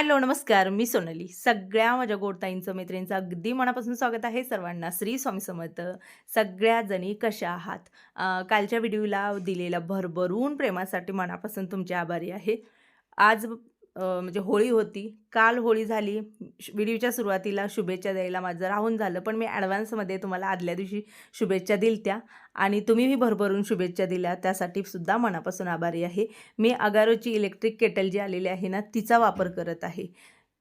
Hello नमस्कार. मी सोनली. सगळ्या माझ्या गोडताईंचं मैत्रिणींचं अगदी मनापासून स्वागत आहे सर्वांना. श्री स्वामी समर्थ. सगळ्या जणी कशा आहात? कालच्या व्हिडिओला दिलेल्या भरभरून प्रेमासाठी मनापासून तुमचे आभारी आहे. आज म्हणजे होळी होती. काल होळी झाली. श- व्हिडिओच्या सुरुवातीला शुभेच्छा द्यायला माझं राहून झालं. पण मी ॲडव्हान्समध्ये तुम्हाला आदल्या दिवशी शुभेच्छा दिलत्या आणि तुम्हीही भरभरून शुभेच्छा दिल्या. त्यासाठी सुद्धा मनापासून आभारी आहे. मी अगारोची इलेक्ट्रिक केटल जी आलेली आहे ना तिचा वापर करत आहे.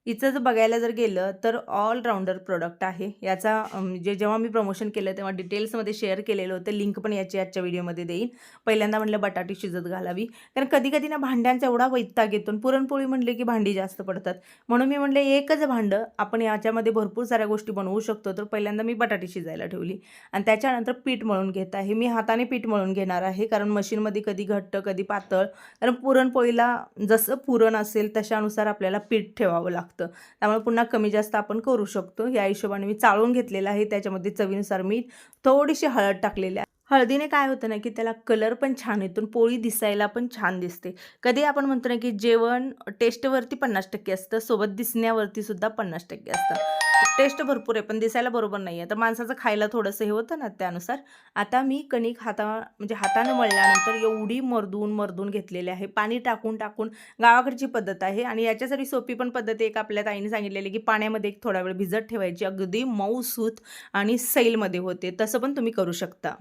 हिचं जर बघायला जर गेलं तर ऑलराऊंडर प्रोडक्ट आहे. याचा जे म्हणजे जेव्हा मी प्रमोशन केलं तेव्हा डिटेल्समध्ये शेअर केलेलं होतं. लिंक पण याची आजच्या व्हिडिओमध्ये देईन. पहिल्यांदा म्हटलं बटाटी शिजत घालावी. कारण कधी कधी ना भांड्यांचा एवढा वैताग येतो आणि पुरणपोळी म्हणले की भांडी जास्त पडतात. म्हणून मी म्हणले एकच भांडं आपण याच्यामध्ये भरपूर साऱ्या गोष्टी बनवू शकतो. तर पहिल्यांदा मी बटाटी शिजायला ठेवली. आणि त्याच्यानंतर पीठ मळून घेत आहे. मी हाताने पीठ मळून घेणार आहे. कारण मशीनमध्ये कधी घट्ट कधी पातळ. कारण पुरणपोळीला जसं पुरण असेल तशानुसार आपल्याला पीठ ठेवावं लागतं. त्यामुळे पुन्हा कमी जास्त आपण करू शकतो. या हिशोबाने मी चाळून घेतलेलं आहे. त्याच्यामध्ये चवीनुसार मीठ थोडीशी हळद टाकलेली आहे. हळदीने काय होतं ना की त्याला कलर पण छान येतो पोळी दिसायला पण छान दिसते. कधी आपण म्हणतो ना की जेवण टेस्टवरती पन्नास टक्के असतं सोबत दिसण्यावरती सुद्धा पन्नास टक्के असतं. टेस्ट भरपूर आहे पण दिसायला बरोबर नाही आहे तर माणसाचं खायला थोडंसं हे होतं ना त्यानुसार. आता मी कणिक हाता म्हणजे हातानं मळल्यानंतर एवढी मरदून मरदून घेतलेली आहे. पाणी टाकून टाकून गावाकडची पद्धत आहे आणि याच्यासाठी सोपी पण पद्धत एक आपल्या ताईने सांगितलेली की पाण्यामध्ये एक थोडा वेळ भिजत ठेवायची. अगदी मऊ सूत आणि सैलमध्ये होते. तसं पण तुम्ही करू शकता.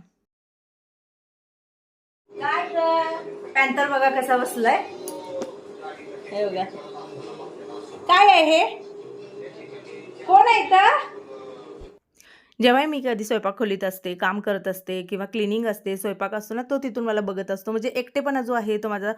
पॅन्थर बघा कसा बसलाय. हे बघा. काय आहे हे? कोण आहे जेव्हाही जेव्हा मी कधी स्वयंपाक खोलीत असते काम करत असते किंवा क्लिनिंग असते स्वयंपाक असतो ना तो तिथून मला बघत असतो. म्हणजे एकटेपणा जो आहे तो माझा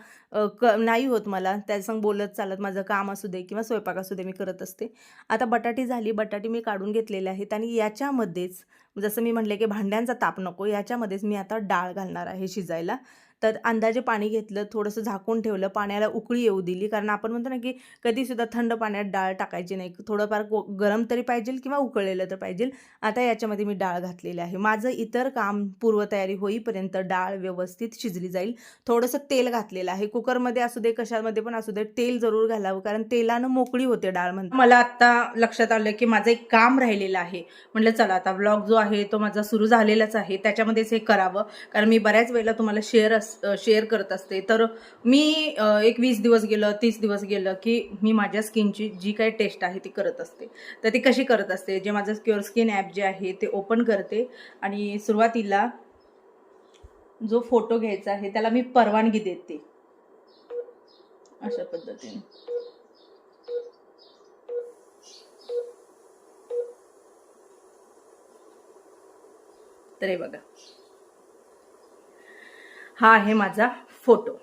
क नाही होत मला. त्यासंग बोलत चालत माझं काम असू दे किंवा स्वयंपाक असू दे मी करत असते. आता बटाटी झाली बटाटी मी काढून घेतलेले आहेत आणि याच्यामध्येच जसं मी म्हटले की भांड्यांचा ताप नको याच्यामध्येच मी आता डाळ घालणार आहे शिजायला. तर अंदाजे पाणी घेतलं थोडंसं झाकून ठेवलं पाण्याला उकळी येऊ दिली. कारण आपण म्हणतो ना की कधीसुद्धा थंड पाण्यात डाळ टाकायची नाही. थोडंफार को गरम तरी पाहिजे किंवा उकळलेलं तर पाहिजे आता याच्यामध्ये मी डाळ घातलेली आहे. माझं इतर काम पूर्वतयारी होईपर्यंत डाळ व्यवस्थित शिजली जाईल. थोडंसं तेल घातलेलं आहे. कुकरमध्ये असू दे कशामध्ये पण असू दे तेल जरूर घालावं. कारण तेलानं मोकळी होते डाळ म्हणजे मला आत्ता लक्षात आलं की माझं एक काम राहिलेलं आहे. म्हटलं चला आता ब्लॉग जो आहे तो माझा सुरू झालेलाच आहे. त्याच्यामध्येच हे करावं. कारण मी बऱ्याच वेळेला तुम्हाला शेअर अस शेअर करत असते. तर मी एक वीस दिवस गेलं तीस दिवस गेलं की मी माझ्या स्किनची जी काही टेस्ट आहे ती करत असते. तर ती कशी करत असते? जे माझं क्युअर स्किन ॲप जे आहे ते ओपन करते आणि सुरुवातीला जो फोटो घ्यायचा आहे त्याला मी परवानगी देते. अशा पद्धतीने. तर हे बघा. हा आहे माझा फोटो.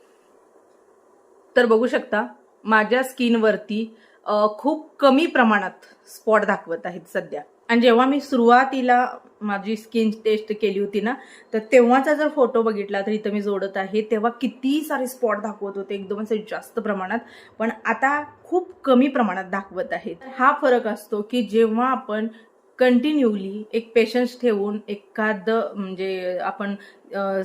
तर बघू शकता माझ्या स्किनवरती खूप कमी प्रमाणात स्पॉट दाखवत आहेत सध्या. आणि जेव्हा मी सुरुवातीला माझी स्किन टेस्ट केली होती ना तर तेव्हाचा जर फोटो बघितला तर इथं मी जोडत आहे तेव्हा किती सारे स्पॉट दाखवत होते एकदम असे जास्त प्रमाणात. पण आता खूप कमी प्रमाणात दाखवत आहेत. हा फरक असतो की जेव्हा आपण कंटिन्यूली एक पेशन्स ठेवून एखादं म्हणजे आपण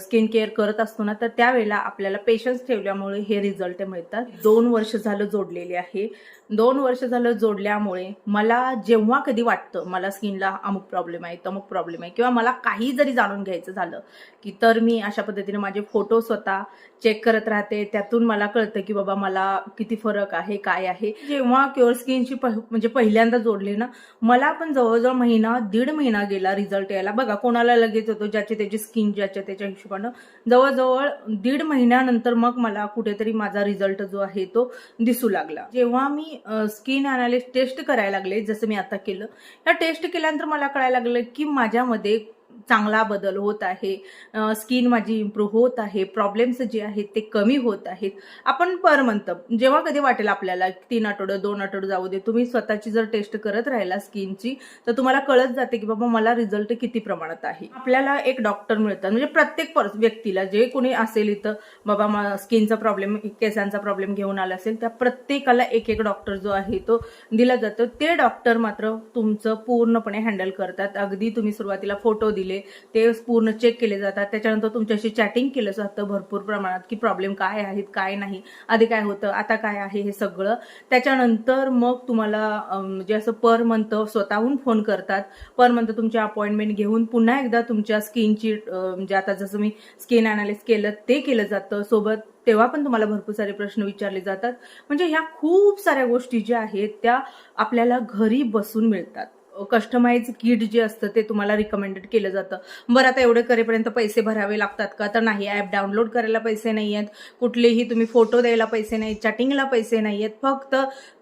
स्किन केअर करत असतो ना तर त्यावेळेला आपल्याला पेशन्स ठेवल्यामुळे हे रिझल्ट मिळतात. दोन वर्ष झालं जोडलेले आहे. दोन वर्ष झालं जोडल्यामुळे मला जेव्हा कधी वाटतं मला स्किनला अमुक प्रॉब्लेम आहे तमुक प्रॉब्लेम आहे किंवा मला काही जरी जाणून घ्यायचं झालं की तर मी अशा पद्धतीने माझे फोटो स्वतः चेक करत राहते. त्यातून मला कळतं की बाबा मला किती फरक आहे काय आहे. जेव्हा क्युअर स्किनची म्हणजे पहिल्यांदा जोडले ना मला पण जवळजवळ महिना दीड महिना गेला रिझल्ट यायला. बघा कोणाला लगेच होतो ज्याचे त्याची स्किन ज्याच्या त्याच्या हिशोबानं. जवळजवळ दीड महिन्यानंतर मग मला कुठेतरी माझा रिझल्ट जो आहे तो दिसू लागला. जेव्हा मी स्किन अनालिस्ट टेस्ट करायला लागले जसं मी आता केलं या टेस्ट केल्यानंतर मला कळायला लागलं की माझ्यामध्ये चांगला बदल होत आहे. स्किन माझी इम्प्रूव्ह होत आहे. प्रॉब्लेम्स जे आहेत ते कमी होत आहेत. आपण पर मंथ जेव्हा कधी वाटेल आपल्याला तीन आठवडं दोन आठवडं जाऊ दे तुम्ही स्वतःची जर टेस्ट करत राहिला स्किनची तर तुम्हाला कळत जाते की बाबा मला रिझल्ट किती प्रमाणात आहे. आपल्याला एक डॉक्टर मिळतात. म्हणजे प्रत्येक व्यक्तीला जे कोणी असेल इथं बाबा स्किनचा प्रॉब्लेम केसांचा प्रॉब्लेम घेऊन आला असेल त्या प्रत्येकाला एक एक डॉक्टर जो आहे तो दिला जातो. ते डॉक्टर मात्र तुमचं पूर्णपणे हँडल करतात. अगदी तुम्ही सुरुवातीला फोटो दिला दिले ते पूर्ण चेक केले जातात. त्याच्यानंतर तुमच्याशी चॅटिंग केलं जातं भरपूर प्रमाणात की प्रॉब्लेम काय आहेत काय नाही आधी काय होतं आता काय आहे हे सगळं. त्याच्यानंतर मग तुम्हाला म्हणजे असं पर मंथ स्वतःहून फोन करतात. पर मंथ तुमची अपॉइंटमेंट घेऊन पुन्हा एकदा तुमच्या स्किनची म्हणजे आता जसं मी स्किन अनालिस केलं ते केलं जातं. सोबत तेव्हा पण तुम्हाला भरपूर सारे प्रश्न विचारले जातात. म्हणजे ह्या खूप साऱ्या गोष्टी ज्या आहेत त्या आपल्याला घरी बसून मिळतात. कस्टमाइज किट जे असतं ते तुम्हाला रिकमेंडेड केलं जातं. बरं आता एवढे करेपर्यंत पैसे भरावे लागतात का? तर नाही ॲप डाउनलोड करायला पैसे नाही आहेत कुठलेही तुम्ही फोटो द्यायला पैसे नाही चॅटिंगला पैसे नाही आहेत फक्त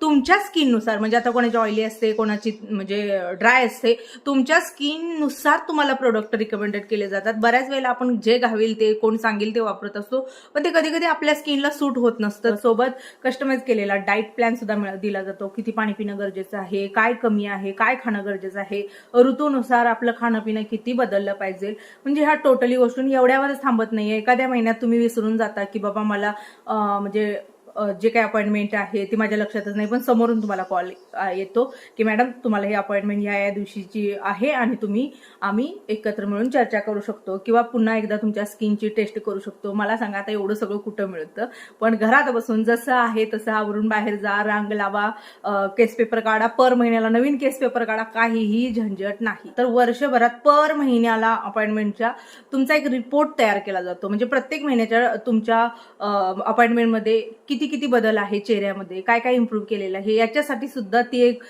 तुमच्या स्किननुसार म्हणजे आता कोणाची ऑइली असते कोणाची म्हणजे ड्राय असते तुमच्या स्किननुसार तुम्हाला प्रोडक्ट रिकमेंडेड केले जातात. बऱ्याच वेळेला आपण जे घावेल ते कोण सांगेल ते वापरत असतो. पण ते कधी कधी आपल्या स्किनला सूट होत नसतं. सोबत कस्टमाइज केलेला डाईट प्लॅन सुद्धा दिला जातो. किती पाणी पिणं गरजेचं आहे काय कमी आहे काय खाणं गरजेचं आहे. ऋतूनुसार आपलं खाणं पिणं किती बदललं पाहिजे? म्हणजे ह्या टोटली गोष्टी एवढ्यावरच थांबत नाहीये. एखाद्या महिन्यात तुम्ही विसरून जाता की बाबा मला म्हणजे जे काही अपॉइंटमेंट आहे ती माझ्या लक्षातच नाही पण समोरून तुम्हाला कॉल येतो की मॅडम तुम्हाला ही अपॉइंटमेंट ह्या या दिवशीची आहे आणि तुम्ही आम्ही एकत्र मिळून चर्चा करू शकतो किंवा पुन्हा एकदा तुमच्या स्किनची टेस्ट करू शकतो. मला सांगा आता एवढं सगळं कुठं मिळतं? पण घरात बसून जसं आहे तसं आवरून बाहेर जा रांग लावा केस पेपर काढा. पर महिन्याला नवीन केस पेपर काढा काहीही झंझट नाही. तर वर्षभरात पर महिन्याला अपॉइंटमेंटच्या तुमचा एक रिपोर्ट तयार केला जातो. म्हणजे प्रत्येक महिन्याच्या तुमच्या अपॉइंटमेंटमध्ये किती किती किती बदल आहे चेहऱ्यामध्ये? काय काय इम्प्रूव्ह केलेलं आहे? याच्यासाठी सुद्धा ती एक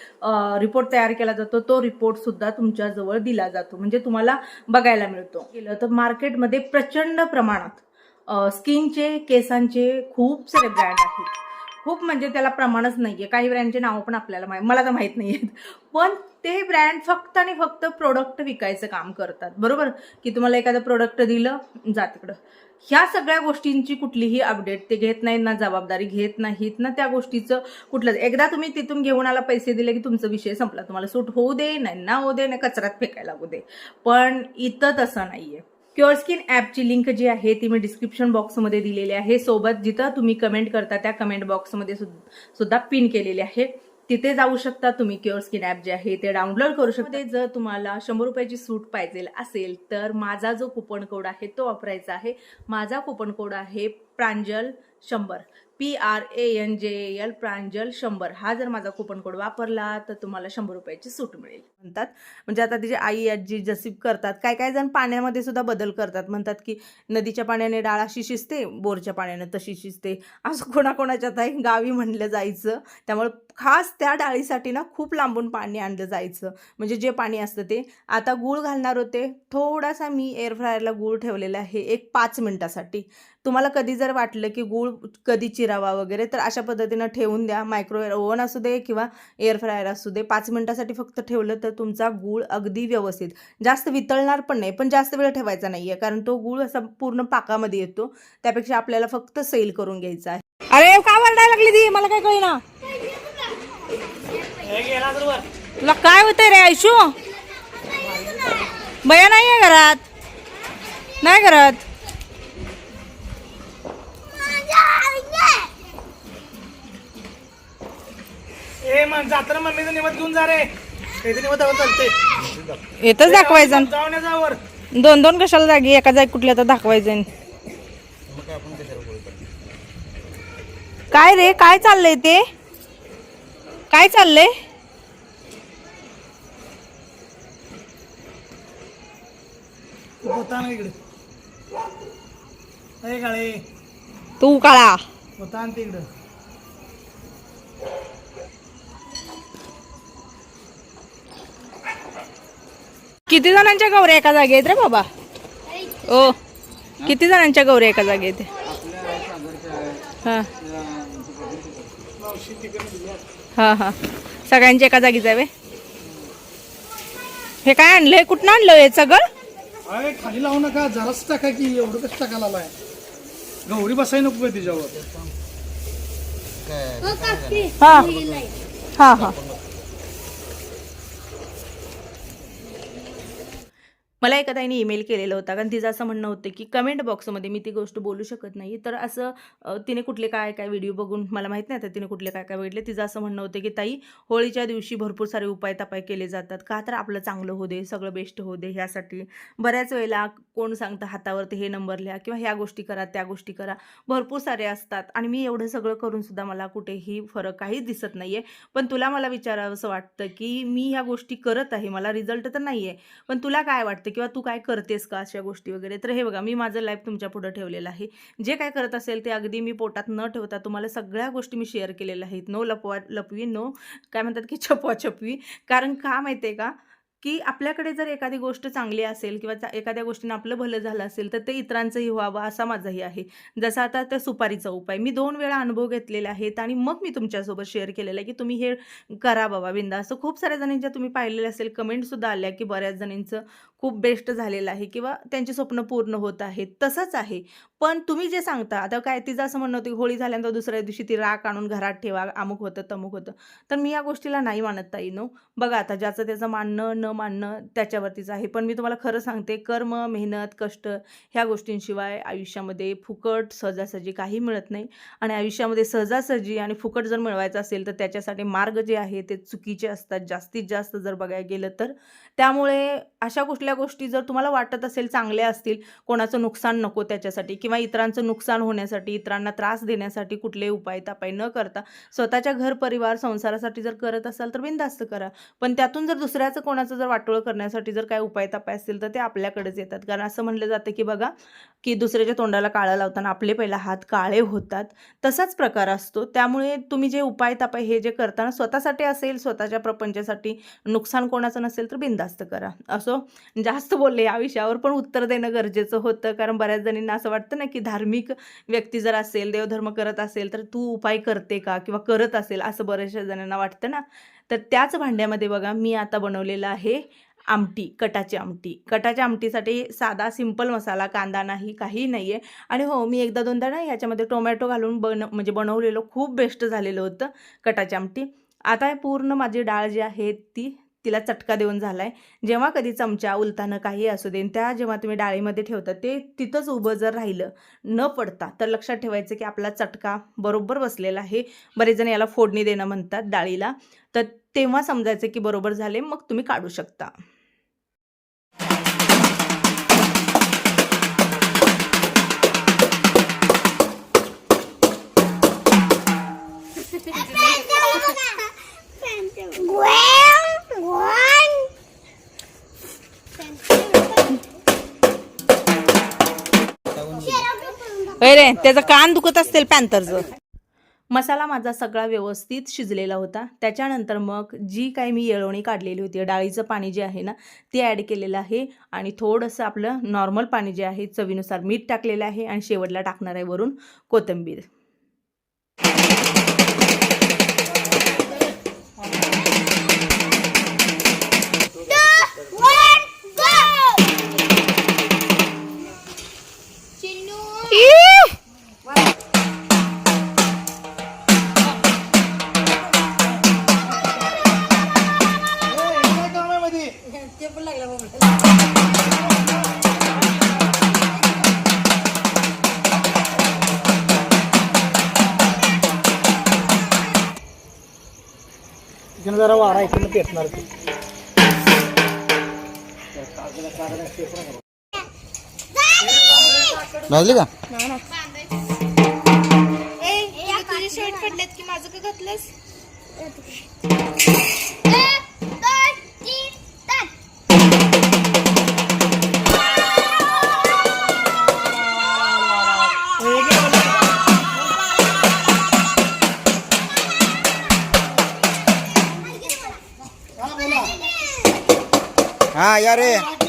रिपोर्ट तयार केला जातो. तो रिपोर्ट सुद्धा तुमच्या जवळ दिला जातो. म्हणजे तुम्हाला बघायला मिळतो. केलं तर मार्केटमध्ये प्रचंड प्रमाणात स्किनचे केसांचे खूप सारे ब्रँड आहेत. खूप म्हणजे त्याला प्रमाणच नाहीये. काही ब्रँडचे नावं पण आपल्याला मला तर माहीत नाही आहेत पण ते ब्रँड फक्त आणि फक्त प्रोडक्ट विकायचं काम करतात. बरोबर? की तुम्हाला एखादं प्रोडक्ट दिलं जा तिकडं. ह्या सगळ्या गोष्टींची कुठलीही अपडेट ते घेत नाहीत ना जबाबदारी घेत नाहीत ना त्या गोष्टीचं कुठलं एकदा तुम्ही तिथून घेऊन आला पैसे दिले की तुमचा विषय संपला. तुम्हाला सूट होऊ दे नाही ना होऊ दे नाही कचऱ्यात फेकायला होऊ दे. पण इथं तसं नाहीये. क्युअर स्किन ॲपची लिंक जी आहे ती मी डिस्क्रिप्शन बॉक्समध्ये दिलेली आहे. सोबत जिथं तुम्ही कमेंट करता त्या कमेंट बॉक्समध्ये सुद्धा पिन केलेली आहे. तिथे जाऊ शकता. तुम्ही क्युअर स्किन ॲप जे आहे ते डाउनलोड करू शकता. जर तुम्हाला शंभर रुपयाची सूट पाहिजे असेल तर माझा जो कुपन कोड आहे तो वापरायचा आहे. माझा कुपन कोड आहे Pranjal Shambhar. P R A N J L Pranjal Shambhar. हा जर माझा कुपन कोड वापरला तर तुम्हाला शंभर रुपयाची सूट मिळेल. म्हणतात. म्हणजे आता तिचे आई आजी जसी करतात काय काय जण पाण्यामध्ये सुद्धा बदल करतात. म्हणतात की नदीच्या पाण्याने डाळ अशी शिजते बोरच्या पाण्याने तशी शिजते. असं कोणाकोणाच्यात आहे गावी म्हणलं जायचं. त्यामुळे खास त्या डाळीसाठी ना खूप लांबून पाणी आणलं जायचं. म्हणजे जे पाणी असतं ते. आता गूळ घालणार होते. थोडासा मी एअर फ्रायरला गूळ ठेवलेला आहे एक पाच मिनटासाठी. तुम्हाला कधी जर वाटलं की गूळ कधी चिरावा वगैरे तर अशा पद्धतीनं ठेवून द्या. मायक्रोवेव्ह ओव्हन असू दे किंवा एअर फ्रायर असू दे. पाच मिनटासाठी फक्त ठेवलं तर तुमचा गूळ अगदी व्यवस्थित. जास्त वितळणार पण नाही पण जास्त वेळ ठेवायचा नाही आहे कारण तो गूळ असा पूर्ण पाकामध्ये येतो. त्यापेक्षा आपल्याला फक्त सेल करून घ्यायचा आहे. अरे का वरडायला लागली ती? मला काय कळना. तुला काय होतंय रे आयशू? बया नाही आहे घरात. नाही घरात. ए मग जाताना मम्मीचं निवत घेऊन जा रे. निवत चालते येतच दाखवायचं. जाऊन या जावर. दोन दोन कशाला जागी? एका जागी कुठल्या तर दाखवायचं. काय रे? काय चाललंय ते? काय चाललंय? इकडे. तू काळा होता ना ते इकडं किती जणांच्या गौऱ्या एका जागी आहेत रे बाबा? ओ किती जणांच्या गौऱ्या एका जागी आहेत? हा. हा हा. सगळ्यांच्या एका जागी जावे हे काय आणलंय कुठनं आणलं हे सगळं? अरे खाली लावू नका. जराच टाका की एवढं कसं टाकायला आलाय. गौरी बसाय नको तिच्यावर. हा हा. हा मला एका ताईने ईमेल केलेला होता कारण तिचं असं म्हणणं होतं की कमेंट बॉक्समध्ये मी ती गोष्ट बोलू शकत नाही. तर असं तिने कुठले काय काय व्हिडिओ बघून मला माहीत नाही आता तिने कुठले काय काय बघितले. तिचं असं म्हणणं होतं की ताई होळीच्या दिवशी भरपूर सारे उपाय तपाय केले जातात. का तर आपलं चांगलं होऊ दे सगळं बेस्ट होऊ दे ह्यासाठी. बऱ्याच वेळेला कोण सांगतं हातावरती हे नंबर लिहा किंवा ह्या गोष्टी करा त्या गोष्टी करा. भरपूर सारे असतात आणि मी एवढं सगळं करूनसुद्धा मला कुठेही फरक काहीच दिसत नाही आहे पण तुला मला विचारावंसं वाटतं की मी ह्या गोष्टी करत आहे मला रिझल्ट तर नाही आहे पण तुला काय वाटतं किंवा तू काय करतेस का अशा गोष्टी वगैरे? तर हे बघा मी माझं लाईफ तुमच्या पुढं ठेवलेलं आहे. जे काय करत असेल ते अगदी मी पोटात न ठेवता तुम्हाला सगळ्या गोष्टी मी शेअर केलेल्या आहेत. नो लपवा लपवी नो काय म्हणतात की छपवा छपवी कारण का माहिती आहे का? की आपल्याकडे जर एखादी गोष्ट चांगली असेल किंवा एखाद्या गोष्टीनं आपलं भलं झालं असेल तर ते इतरांचंही व्हावं असा माझाही आहे. जसं आता त्या सुपारीचा उपाय. मी दोन वेळा अनुभव घेतलेले आहेत आणि मग मी तुमच्यासोबत शेअर केलेलं आहे की तुम्ही हे करा बाबा बिंदा. असं खूप साऱ्या जणींच्या तुम्ही पाहिलेलं असेल कमेंटसुद्धा आल्या की बऱ्याच जणींचं खूप बेस्ट झालेलं आहे किंवा त्यांची स्वप्न पूर्ण होत आहेत. तसंच आहे. पण तुम्ही जे सांगता आता काय तिचं असं म्हणणं होतं की होळी झाल्यानंतर दुसऱ्या दिवशी ती राख आणून घरात ठेवा अमुक होतं तमुक होतं. तर मी या गोष्टीला नाही मानत ताई नो बघा आता ज्याचं त्याचं मानणं न मानणं त्याच्यावरतीच आहे. पण मी तुम्हाला खरं सांगते कर्म मेहनत कष्ट ह्या गोष्टींशिवाय आयुष्यामध्ये फुकट सहजासहजी काही मिळत नाही. आणि आयुष्यामध्ये सहजासहजी आणि फुकट जर मिळवायचं असेल तर त्याच्यासाठी मार्ग जे आहे ते चुकीचे असतात. जास्तीत जास्त जर बघायला गेलं तर. त्यामुळे अशा कुठल्या गोष्टी जर तुम्हाला वाटत असेल चांगल्या असतील कोणाचं नुकसान नको त्याच्यासाठी किंवा इतरांचं नुकसान होण्यासाठी इतरांना त्रास देण्यासाठी कुठले उपाय तापाय न करता स्वतःच्या घर परिवार संसारासाठी जर करत असाल तर बिनधास्त करा. पण त्यातून जर दुसऱ्याचं कोणाचं जर वाटोळं करण्यासाठी जर काय उपाय तापाय असतील तर ते आपल्याकडेच येतात. कारण असं म्हणलं जातं की बघा की दुसऱ्याच्या तोंडाला काळा लावताना आपले पहिला हात काळे होतात. तसाच प्रकार असतो. त्यामुळे तुम्ही जे उपाय तापाय हे जे करताना स्वतःसाठी असेल स्वतःच्या प्रपंचासाठी नुकसान कोणाचं नसेल तर बिनधास्त करा. असो जास्त बोलले या विषयावर पण उत्तर देणं गरजेचं होतं. कारण बऱ्याच जणींना असं वाटतं ना की धार्मिक व्यक्ती जर असेल देवधर्म करत असेल तर तू उपाय करते का? किंवा करत असेल असं बऱ्याचशा जणांना वाटतं ना. तर त्याच भांड्यामध्ये बघा मी आता बनवलेलं आहे आमटी कटाची आमटी. कटाच्या आमटीसाठी साधा सिंपल मसाला कांदा नाही काही नाही आहे आणि हो मी एकदा दोनदा ना याच्यामध्ये टोमॅटो घालून बन म्हणजे बनवलेलं खूप बेस्ट झालेलं होतं कटाची आमटी. आता पूर्ण माझी डाळ जी आहे ती तिला चटका देऊन झाला आहे जेव्हा कधी चमचा उलतानं काही असू दे त्या जेव्हा तुम्ही डाळीमध्ये ठेवता ते तिथंच उभं जर राहिलं न पडता तर लक्षात ठेवायचं की आपला चटका बरोबर बसलेला आहे. बरेच जण याला फोडणी देणं म्हणतात डाळीला. तर तेव्हा समजायचं की बरोबर झाले मग तुम्ही काढू शकता. रे त्याचं कान दुखत असतील पॅन्थरचं. मसाला माझा सगळा व्यवस्थित शिजलेला होता. त्याच्यानंतर मग जी काही मी येळवणी काढलेली होती डाळीचं पाणी जे आहे ना ते ॲड केलेलं आहे आणि थोडंसं आपलं नॉर्मल पाणी जे आहे चवीनुसार मीठ टाकलेलं आहे आणि शेवटला टाकणार आहे वरून कोथिंबीर. पेटणार ते. भाजली का? तुझे शर्ट पडलेत की माझं का घातलंस? हा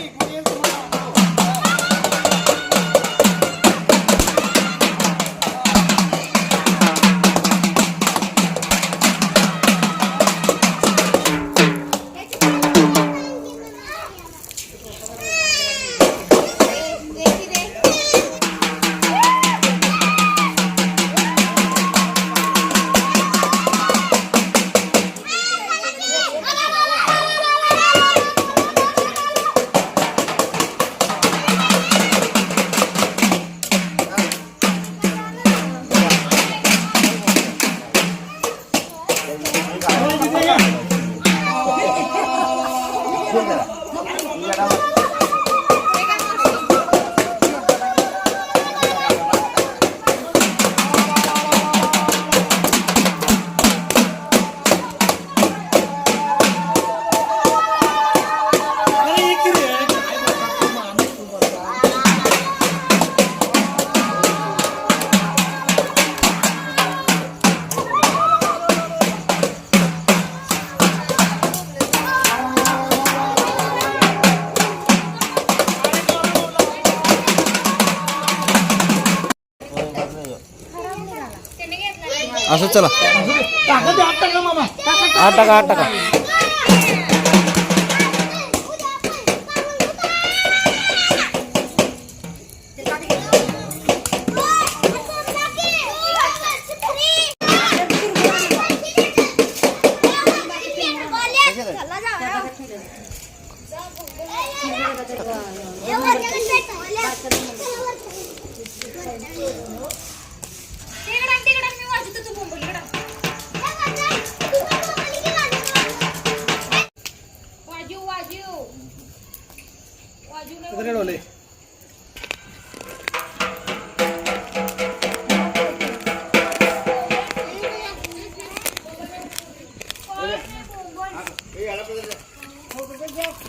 चला. आठ टाका आठ टाका.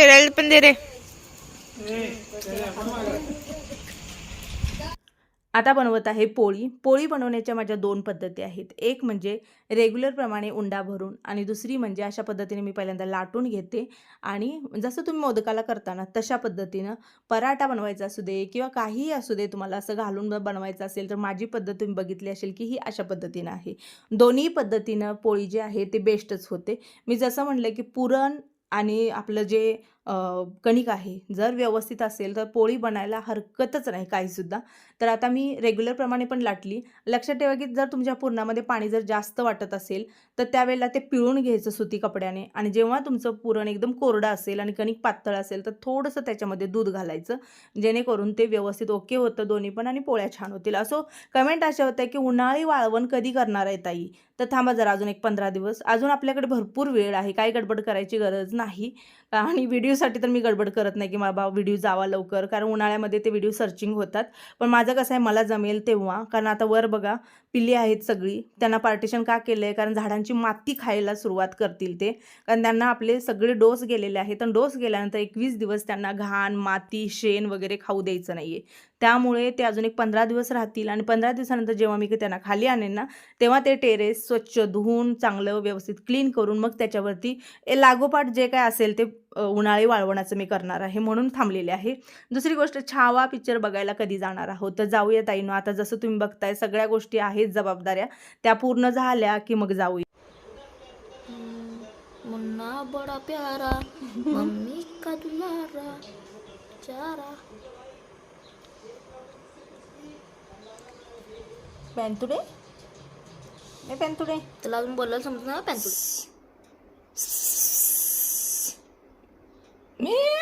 फिरायला पण दे रे. आता बनवत आहे पोळी. पोळी बनवण्याच्या माझ्या दोन पद्धती आहेत. एक म्हणजे रेग्युलरप्रमाणे उंडा भरून आणि दुसरी म्हणजे अशा पद्धतीने मी पहिल्यांदा लाटून घेते. आणि जसं तुम्ही मोदकाला करताना तशा पद्धतीनं पराठा बनवायचा असू दे किंवा काहीही असू दे तुम्हाला असं घालून बनवायचं असेल तर माझी पद्धत तुम्ही बघितली असेल की ही अशा पद्धतीनं आहे. दोन्ही पद्धतीनं पोळी जी आहे ते बेस्टच होते. मी जसं म्हणलं की पुरण आणि आपलं जे कणिक आहे. जर व्यवस्थित असेल तर पोळी बनायला हरकतच नाही काहीसुद्धा. तर आता मी रेग्युलरप्रमाणे पण लाटली. लक्षात ठेवा की जर तुमच्या पुरणामध्ये पाणी जर जास्त वाटत असेल तर त्यावेळेला ते पिळून घ्यायचं सुती कपड्याने. आणि जेव्हा तुमचं पुरण एकदम कोरडं असेल आणि कणिक पातळ असेल तर थोडंसं त्याच्यामध्ये दूध घालायचं. जेणेकरून ते व्यवस्थित ओके होतं दोन्ही पण आणि पोळ्या छान होतील. असो कमेंट अशा होत्या की उन्हाळी वाळवण कधी करणार आहे ताई? तर थांबा जरा अजून एक पंधरा दिवस. अजून आपल्याकडे भरपूर वेळ आहे. काही गडबड करायची गरज नाही. आणि व्हिडिओसाठी तर मी गडबड करत नाही की बाबा व्हिडिओ जावा लवकर. कारण उन्हाळ्यामध्ये ते व्हिडिओ सर्चिंग होतात. पण माझं कसं आहे मला जमेल तेव्हा. कारण आता वर बघा पिल्ली आहेत सगळी. त्यांना पार्टिशन का केलं आहे कारण झाडांची माती खायला सुरुवात करतील ते. कारण त्यांना आपले सगळे डोस गेलेले आहेत. आणि डोस गेल्यानंतर एकवीस दिवस त्यांना घाण माती शेण वगैरे खाऊ द्यायचं नाही आहे त्यामुळे ते अजून एक पंधरा दिवस राहतील. आणि पंधरा दिवसानंतर जेव्हा मी त्यांना खाली आणेन ना तेव्हा ते टेरेस स्वच्छ धुवून चांगलं व्यवस्थित क्लीन करून मग त्याच्यावरती ए लागोपाठ जे काय असेल ते उन्हाळी वाळवणाचं मी करणार आहे म्हणून थांबलेले आहे. दुसरी गोष्ट छावा पिक्चर बघायला कधी जाणार आहोत? तर जाऊया ताईनो. आता जसं तुम्ही बघताय सगळ्या गोष्टी आहेत जबाबदाऱ्या. त्या पूर्ण झाल्या की मग जाऊया. मुन्ना बड़ा प्यारा मम्मी का दुलारा चारा. पेंतुडे? ए पेंतुडे. तुला अजून बोलायला समजत ना Man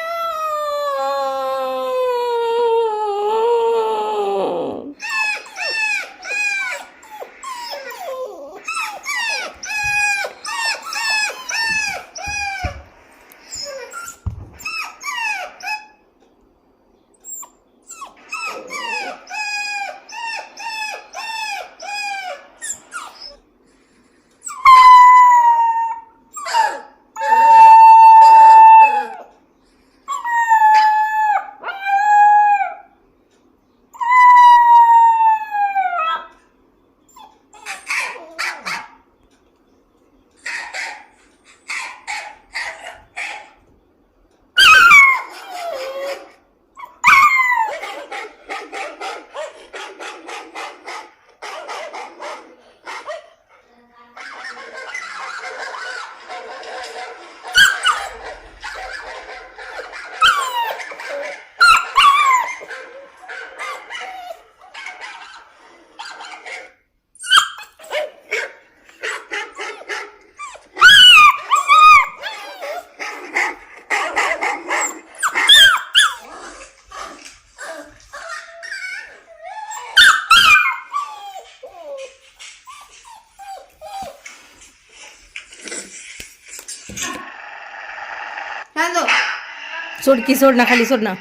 सोड की सोड ना खाली सोड ना.